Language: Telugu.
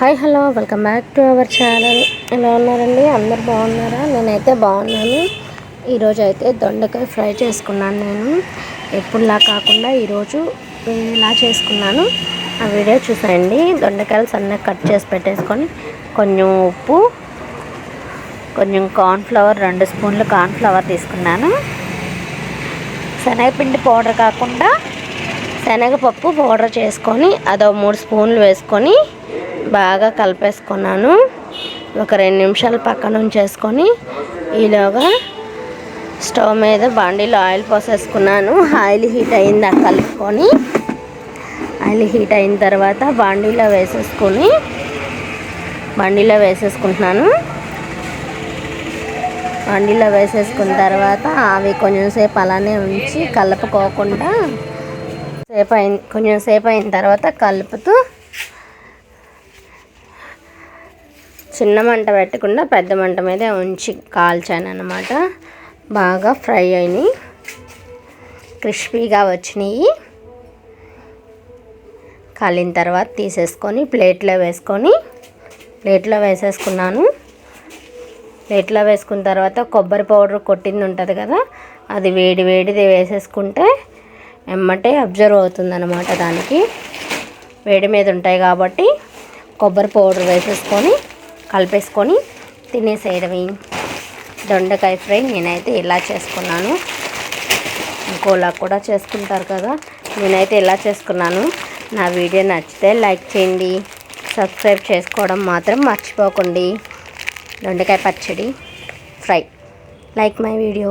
Hi hello welcome back to our channel. ఎలా ఉన్నారండి? అందరు బాగున్నారా? నేనైతే బాగున్నాను. ఈరోజు అయితే దొండకాయ ఫ్రై చేసుకున్నాను నేను. ఎప్పుడులా కాకుండా ఈరోజు ఇలా చేసుకున్నాను ఆ వీడియో చూసేయండి. దొండకాయలు సన్నగా కట్ చేసి పెట్టేసుకొని కొంచెం ఉప్పు కొంచెం కార్న్ఫ్లవర్ రెండు స్పూన్లు కార్న్ఫ్లవర్ తీసుకున్నాను. శనగపిండి పౌడర్ కాకుండా శనగపప్పు పౌడర్ చేసుకొని అదో మూడు స్పూన్లు వేసుకొని బాగా కలిపేసుకున్నాను. ఒక రెండు నిమిషాలు పక్కన ఉంచేసుకొని ఈలోగా స్టవ్ మీద బాండీలో ఆయిల్ పోసేసుకున్నాను. ఆయిల్ హీట్ అయిందా కలుపుకొని. ఆయిల్ హీట్ అయిన తర్వాత బాండీలో వేసేసుకొని బండిలో వేసేసుకుంటున్నాను. బండిలో వేసేసుకున్న తర్వాత అవి కొంచెం సేపు అలానే ఉంచి కలుపుకోకుండా సేపు అయిన కొంచెం సేపు అయిన తర్వాత కలుపుతూ చిన్న మంట పెట్టకుండా పెద్ద మంట మీద ఉంచి కాల్చాను అనమాట బాగా ఫ్రై అయినాయి. క్రిస్పీగా వచ్చినాయి. కాలిన తర్వాత తీసేసుకొని ప్లేట్లో వేసుకొని ప్లేట్లో వేసేసుకున్నాను. ప్లేట్లో వేసుకున్న తర్వాత కొబ్బరి పౌడర్ కొట్టింది ఉంటుంది కదా అది వేడి వేడిది వేసేసుకుంటే ఎమ్మటే అబ్జర్వ్ అవుతుంది అనమాట దానికి. వేడి మీద ఉంటాయి కాబట్టి కొబ్బరి పౌడర్ వేసేసుకొని కలిపేసుకొని తినేసేయడమే. దొండకాయ ఫ్రై నేనైతే ఇలా చేసుకున్నాను. ఇంకోలా కూడా చేసుకుంటారు కదా. నేనైతే ఇలా చేసుకున్నాను. నా వీడియో నచ్చితే లైక్ చేయండి. సబ్స్క్రైబ్ చేసుకోవడం మాత్రం మర్చిపోకండి. దొండకాయ పచ్చడి ఫ్రై. Like my video.